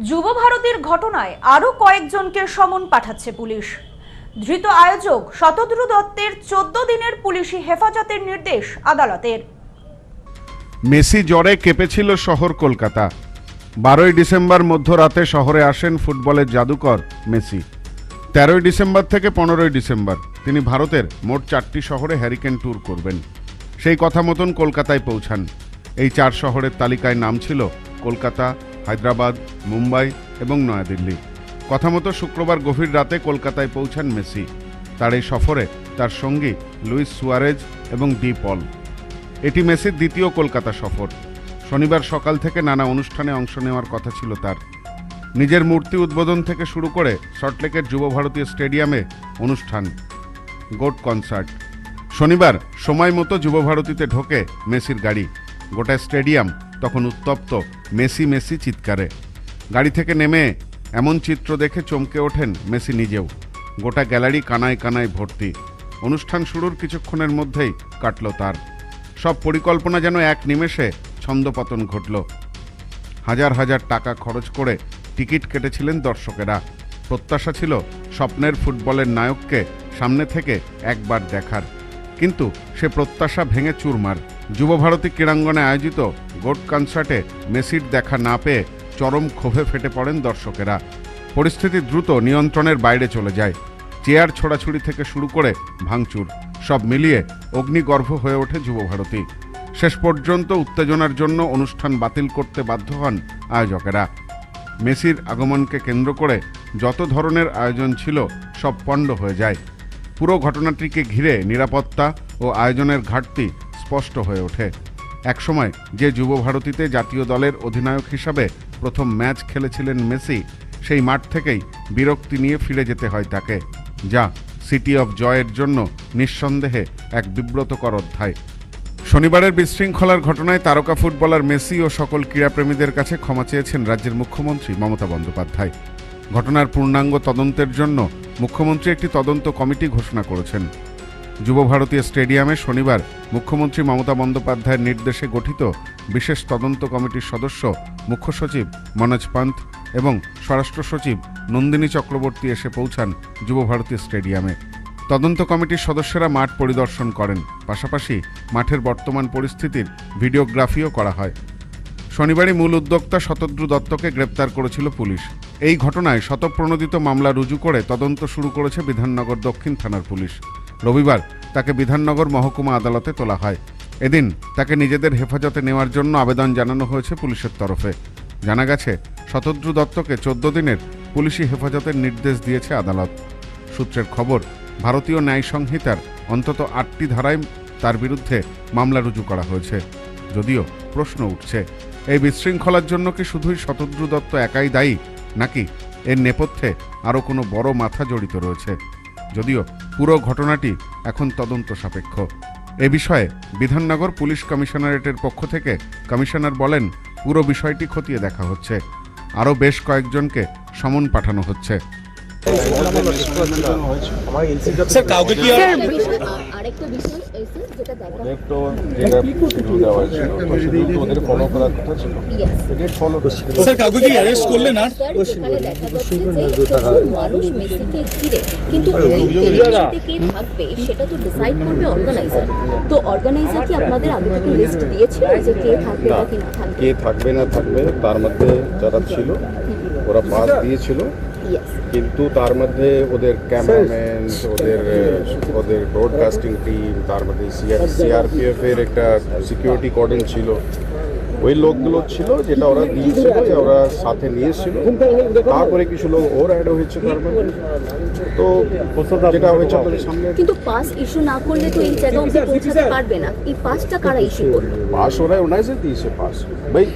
যুব ভারতীর ঘটনায় আরও কয়েকজনকে সমন পাঠাচ্ছে পুলিশ। ধৃত আয়োজক শতদ্রু দত্তের চোদ্দ দিনের পুলিশি হেফাজতের নির্দেশ আদালতের। মেসি জ্বরে কেঁপেছিল শহর কলকাতা। বারোই ডিসেম্বর মধ্যরাতে শহরে আসেন ফুটবলের জাদুকর মেসি। তেরোই ডিসেম্বর থেকে পনেরোই ডিসেম্বর তিনি ভারতের মোট চারটি শহরে হ্যারিকেন ট্যুর করবেন। সেই কথা মতন কলকাতায় পৌঁছান। এই চার শহরের তালিকায় নাম ছিল কলকাতা হায়দ্রাবাদ, মুম্বাই এবং নয়াদিল্লি। কথা মতো শুক্রবার গভীর রাতে কলকাতায় পৌঁছান মেসি। তার এই সফরে তার সঙ্গী লুইস সুয়ারেজ এবং ডি পল। এটি মেসির দ্বিতীয় কলকাতা সফর। শনিবার সকাল থেকে নানা অনুষ্ঠানে অংশ নেওয়ার কথা ছিল তার। নিজের মূর্তি উদ্বোধন থেকে শুরু করে সল্টলেকের যুব ভারতীয় স্টেডিয়ামে অনুষ্ঠান। GOAT concert. শনিবার সময় মতো যুব ভারতীতে ঢোকে মেসির গাড়ি। গোটা স্টেডিয়াম তখন উত্তপ্ত মেসি মেসি চিৎকারে। গাড়ি থেকে নেমে এমন চিত্র দেখে চমকে ওঠেন মেসি নিজেও। গোটা গ্যালারি কানায় কানায় ভর্তি। অনুষ্ঠান শুরুর কিছুক্ষণের মধ্যেই কাটল তার। সব পরিকল্পনা যেন এক নিমেষে ছন্দপতন ঘটল। হাজার হাজার টাকা খরচ করে টিকিট কেটেছিলেন দর্শকেরা। প্রত্যাশা ছিল স্বপ্নের ফুটবলের নায়ককে সামনে থেকে একবার দেখার। কিন্তু সে প্রত্যাশা ভেঙে চুরমার। যুবভারতী ক্রীড়াঙ্গনে আয়োজিত গোট কনসার্টে মেসির দেখা না পেয়ে চরম ক্ষোভে ফেটে পড়েন দর্শকেরা। পরিস্থিতি দ্রুত নিয়ন্ত্রণের বাইরে চলে যায়। চেয়ার ছোড়াছুড়ি থেকে শুরু করে ভাঙচুর, সব মিলিয়ে অগ্নিগর্ভ হয়ে ওঠে যুবভারতী। শেষ পর্যন্ত উত্তেজনার জন্য অনুষ্ঠান বাতিল করতে বাধ্য হন আয়োজকেরা। মেসির আগমনকে কেন্দ্র করে যত ধরনের আয়োজন ছিল, সব পণ্ড হয়ে যায়। পুরো ঘটনাটিকে ঘিরে নিরাপত্তা ও আয়োজনের ঘাটতি স্পষ্ট হয়ে ওঠে। একসময় যে যুব ভারতীতে জাতীয় দলের অধিনায়ক হিসাবে প্রথম ম্যাচ খেলেছিলেন মেসি, সেই মাঠ থেকেই বিরক্তি নিয়ে ফিরে যেতে হয় তাকে, যা সিটি অফ জয়ের জন্য নিঃসন্দেহে এক বিব্রতকর অধ্যায়। শনিবারের বিশৃঙ্খলার ঘটনায় তারকা ফুটবলার মেসি ও সকল ক্রীড়াপ্রেমীদের কাছে ক্ষমা চেয়েছেন রাজ্যের মুখ্যমন্ত্রী মমতা বন্দ্যোপাধ্যায়। ঘটনার পূর্ণাঙ্গ তদন্তের জন্য মুখ্যমন্ত্রী একটি তদন্ত কমিটি ঘোষণা করেছেন। যুব ভারতীয় স্টেডিয়ামে শনিবার মুখ্যমন্ত্রী মমতা বন্দ্যোপাধ্যায়ের নির্দেশে গঠিত বিশেষ তদন্ত কমিটির সদস্য মুখ্য সচিব মনোজ পান্ত এবং স্বরাষ্ট্র সচিব নন্দিনী চক্রবর্তী এসে পৌঁছান যুব ভারতীয় স্টেডিয়ামে। তদন্ত কমিটির সদস্যরা মাঠ পরিদর্শন করেন, পাশাপাশি মাঠের বর্তমান পরিস্থিতির ভিডিওগ্রাফিও করা হয়। শনিবারই মূল উদ্যোক্তা শতদ্রু দত্তকে গ্রেপ্তার করেছিল পুলিশ। এই ঘটনায় শতপ্রণোদিত মামলা রুজু করে তদন্ত শুরু করেছে বিধাননগর দক্ষিণ থানার পুলিশ। রবিবার তাকে বিধাননগর মহকুমা আদালতে তোলা হয়। এদিন তাকে নিজেদের হেফাজতে নেওয়ার জন্য আবেদন জানানো হয়েছে পুলিশের তরফে। জানা গেছে, শতদ্রু দত্তকে চোদ্দ দিনের পুলিশি হেফাজতের নির্দেশ দিয়েছে আদালত। সূত্রের খবর, ভারতীয় ন্যায় সংহিতার অন্তত আটটি ধারায় তার বিরুদ্ধে মামলা রুজু করা হয়েছে। যদিও প্রশ্ন উঠছে, এই বিশৃঙ্খলার জন্য কি শুধুই শতদ্রু দত্ত একাই দায়ী? নাকি এর নেপথ্যে আরও কোনো বড় মাথা জড়িত রয়েছে? যদিও পুরো ঘটনাটি এখন তদন্ত সাপেক্ষ। এ বিষয়ে বিধাননগর পুলিশ কমিশনারেটের পক্ষ থেকে কমিশনার বলেন, পুরো বিষয়টি খতিয়ে দেখা হচ্ছে। আরও বেশ কয়েকজনকে সমন পাঠানো হচ্ছে। স্যার কাউকে কি আরেকটা বিষয় এসে যেটা স্যার কাউকে কি অ্যারেস্ট করলেন আর মানুষ মেসিকে ঘিরে কিন্তু কে থাকবে সেটা তো ডিসাইড করবে অর্গানাইজার তো অর্গানাইজার কি আপনাদের আগে থেকে লিস্ট দিয়েছিল যে কে থাকবে কে না থাকবে? কে থাকবে না থাকবে তার মধ্যে যারা ছিল ওরা পাস দিয়েছিল। কিন্তু তার মধ্যে ওদের ক্যামেরাম্যান ওদের ওদের ব্রডকাস্টিং টিম তার মধ্যে সিআরপিএফ এর একটা সিকিউরিটি কর্ডন ছিল। ওই লোকগুলো ছিল যেটা ওরা দিয়েছিল যে ওরা সাথে নিয়েছিল। তারপরে কিছু লোক ওর অ্যাড হয়েছে তার মধ্যে। তো যেটা হয়েছে আপনাদের সামনে। কিন্তু পাস ইস্যু না করলে তো এই জায়গা অবধি পৌঁছাতে পারবে না। এই পাসটা কারা ইস্যু করল? পাস ওরা ওনাইসে দিয়েছে পাস ভাই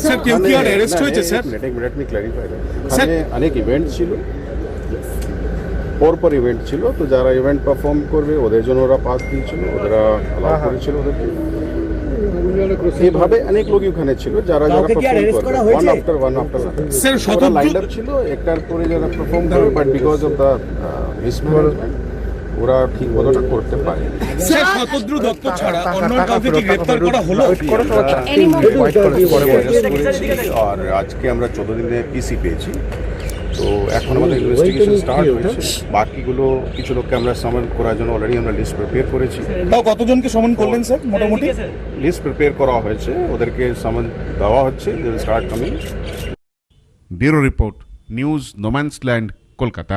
স্যার কেউ কি আর অ্যারেস্ট হয়েছে স্যার মিনিট মি ক্ল্যারিফাই এখানে অনেক ইভেন্ট ছিল পরপর ইভেন্ট ছিল তো যারা ইভেন্ট পারফর্ম করবে ওদের জন্য ওরা পাস দিয়েছিল ওরা অ্যালাউ করেছিল ওদেরকে এইভাবে অনেক লোক ওখানে ছিল যারা যারা পারফর্ম করবে one after one after sir, Shatadru- line up ছিল একটার পরে যারা পারফর্ম করবে but because of the mismanagement ওরা ঠিক মতোটা করতে পারে। স্যার শতদ্রু দত্ত ছাড়া অন্য কাউকে কি গ্রেপ্তার করা হলো? আর আজকে আমরা চোদ্দ দিনে পিসি পেয়েছি। তো এখন আমাদের ইনভেস্টিগেশন স্টার্ট হয়েছে। বাকিগুলো কিছু লোককে আমরা সামান করার জন্য অলরেডি আমরা লিস্ট প্রিপেয়ার করেছি। তাও কতজনকে সমন করলেন স্যার মোটামুটি? লিস্ট প্রিপেয়ার করা হয়েছে। ওদেরকে সামান দেওয়া হচ্ছে start coming bureau report news no man's land Kolkata.